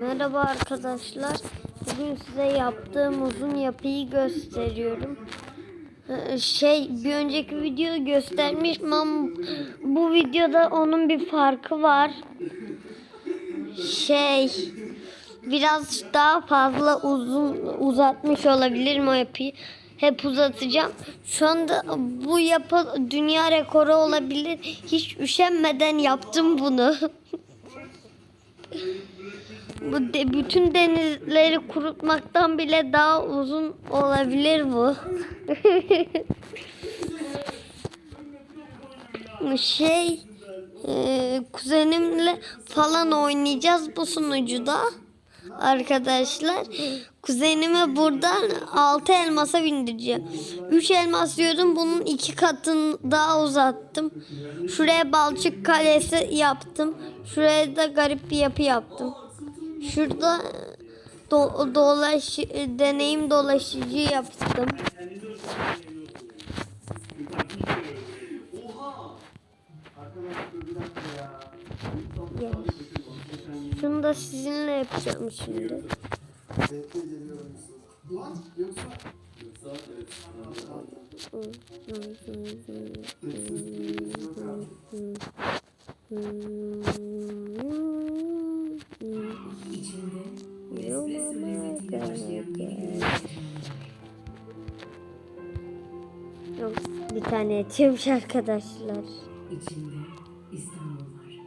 Merhaba arkadaşlar. Bugün size yaptığım uzun yapıyı gösteriyorum. Ee, Şey bir önceki videoda göstermiştim ama bu videoda onun bir farkı var. Şey biraz daha fazla uzun uzatmış olabilirim o yapıyı. Hep uzatacağım. Şu anda bu yapı dünya rekoru olabilir. Hiç üşenmeden yaptım bunu. Bu de, bütün denizleri kurutmaktan bile daha uzun olabilir bu. şey e, kuzenimle falan oynayacağız bu sunucuda arkadaşlar. Kuzenime buradan 6 elmasa bindireceğim. 3 elmas diyordum bunun iki katını daha uzattım. Şuraya balçık kalesi yaptım. Şuraya da garip bir yapı yaptım. Şurada do, dolaş deneyim dolaşıcı yaptım. Yes. Şunu da sizinle yapacağım şimdi. Yok, tane etiyormuş arkadaşlar. İçinde İstanbul var.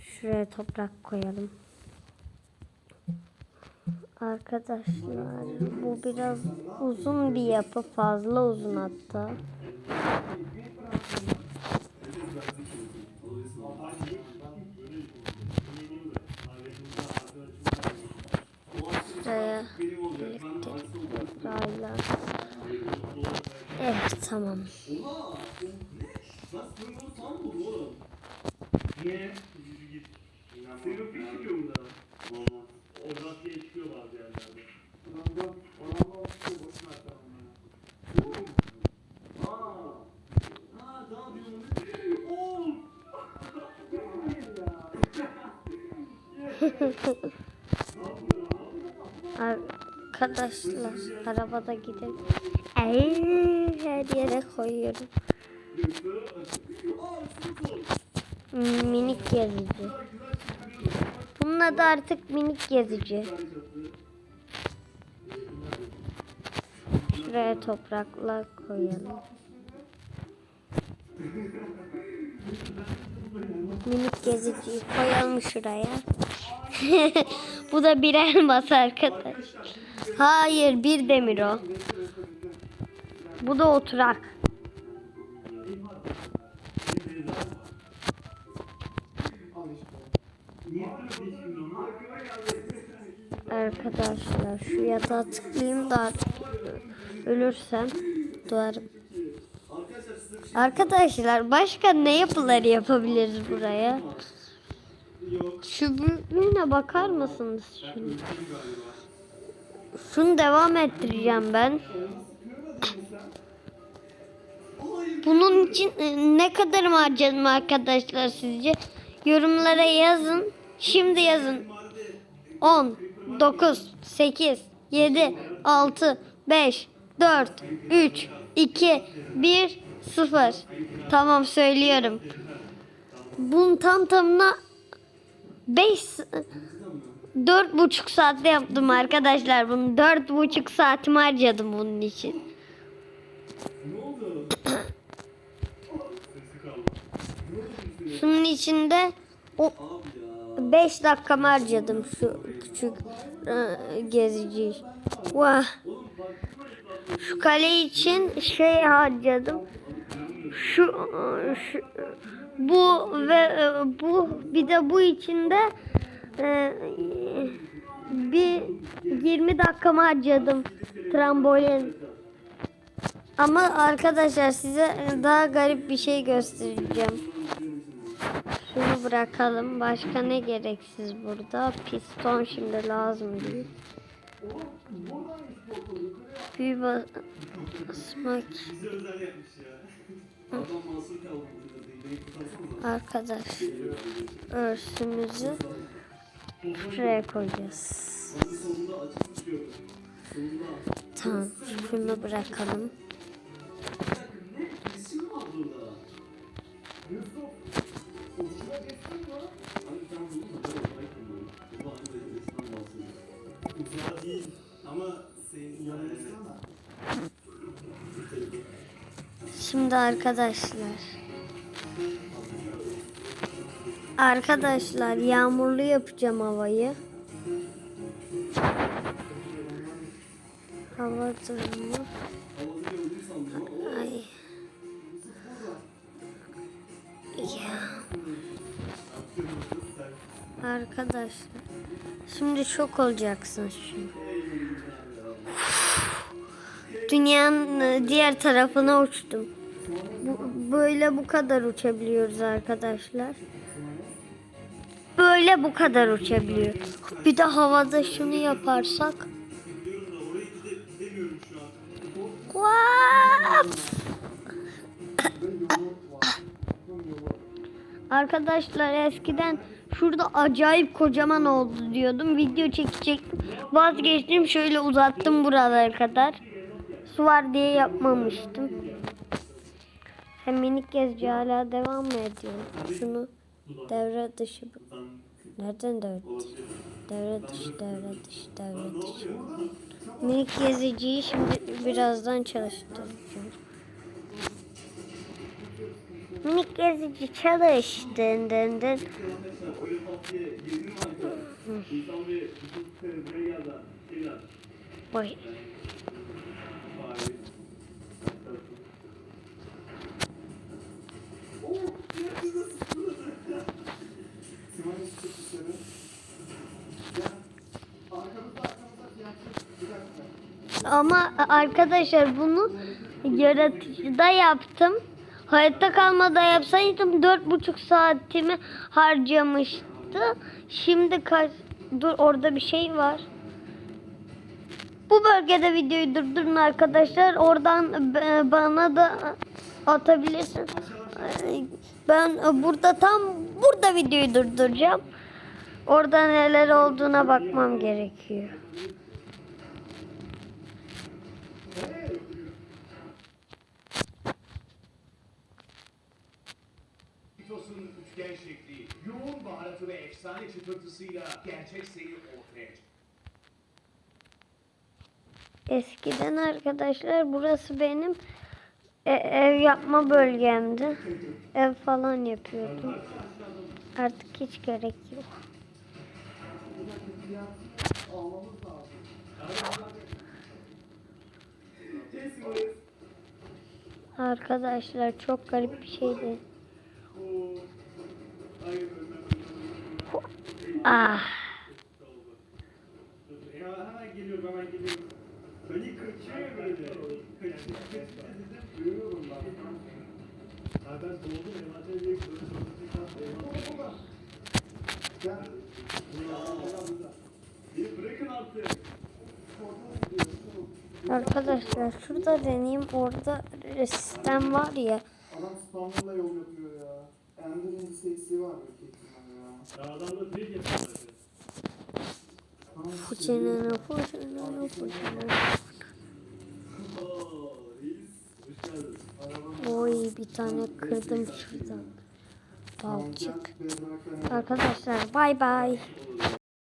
Şuraya toprak koyalım. Arkadaşlar bu biraz uzun bir yapı fazla uzun hatta. Toprağıyla. Evet tamam. Niye? Senin bir çıkıyor mu daha? Olmaz. Oradan diye çıkıyor bazı yerlerde. Orandan, orandan çıkıyor boşuna atalım. Aa. Ha, daha bir onu. Oo. Arkadaşlar arabada gidelim. Ay, her yere koyuyorum. Minik gezici. Bunun adı artık minik gezici. Şuraya toprakla koyalım. Minik geziciyi koyalım şuraya. Bu da bir elmas arkadaş. Hayır bir demir o. Bu da oturak. Arkadaşlar şu yatağa tıklayayım da ölürsem doğarım. Arkadaşlar başka ne yapıları yapabiliriz buraya? Şu büyüklüğüne bakar mısınız şimdi? Şunu devam ettireceğim ben. Bunun için e, ne kadar harcadım arkadaşlar sizce? Yorumlara yazın. Şimdi yazın. 10, 9, 8, 7, 6, 5, 4, 3, 2, 1, 0. Tamam söylüyorum. Bunun tam tamına 5 dört buçuk saatte yaptım arkadaşlar bunu. Dört buçuk saatimi harcadım bunun için. Şunun içinde o 5 dakikamı harcadım şu küçük e, gezici. Vah. Şu kale için şey harcadım. Şu, e, şu bu ve e, bu bir de bu içinde e, bir 20 dakikamı harcadım trambolin. Ama arkadaşlar size daha garip bir şey göstereceğim. Şunu bırakalım. Başka ne gereksiz burada? Piston şimdi lazım değil. Bir basmak. Arkadaş örsümüzü şuraya koyacağız. Tamam şunu bırakalım. Şimdi arkadaşlar. Arkadaşlar yağmurlu yapacağım havayı. Hava durumu. Ay. Ya. Arkadaşlar. Şimdi şok olacaksın şimdi. Dünyanın diğer tarafına uçtum. Bu- böyle bu kadar uçabiliyoruz arkadaşlar. Böyle bu kadar uçabiliyoruz. Bir de havada şunu yaparsak. Arkadaşlar eskiden şurada acayip kocaman oldu diyordum. Video çekecektim. Vazgeçtim şöyle uzattım buralara kadar. Su var diye yapmamıştım. Hem minik gezici hala devam mı ediyor? Şunu devre dışı. Nereden devre dışı? Devre dışı, devre dışı, devre dışı. Minik geziciyi şimdi birazdan çalıştıracağım. Minik gezici çalış. Dın dın dın. öyle Ama arkadaşlar bunu yaratıcıda yaptım. Hayatta kalmada yapsaydım dört buçuk saatimi harcamıştı. Şimdi kaç... Dur orada bir şey var. Bu bölgede videoyu durdurun arkadaşlar. Oradan bana da atabilirsin. Ben burada tam burada videoyu durduracağım. Orada neler olduğuna bakmam gerekiyor. Şekli, yoğun baharatı ve efsane çıtırtısıyla gerçek seri ortaya. Eskiden arkadaşlar burası benim e- ev yapma bölgemdi. Ev falan yapıyordum. Artık hiç gerek yok. Arkadaşlar çok garip bir şeydi. Ah. Arkadaşlar şurada deneyeyim. Orada sistem var ya. Adam spamlarla yol yapıyor ya. Ender'in sesi var büyük ihtimalle ya. Ya adam da direkt yapıyor zaten. Tamam, Fuçenene fuçenene fuçenene. Oo, reis. Hoş geldin. Oy bir tane kırdım şuradan. Balçık. Arkadaşlar bay bay.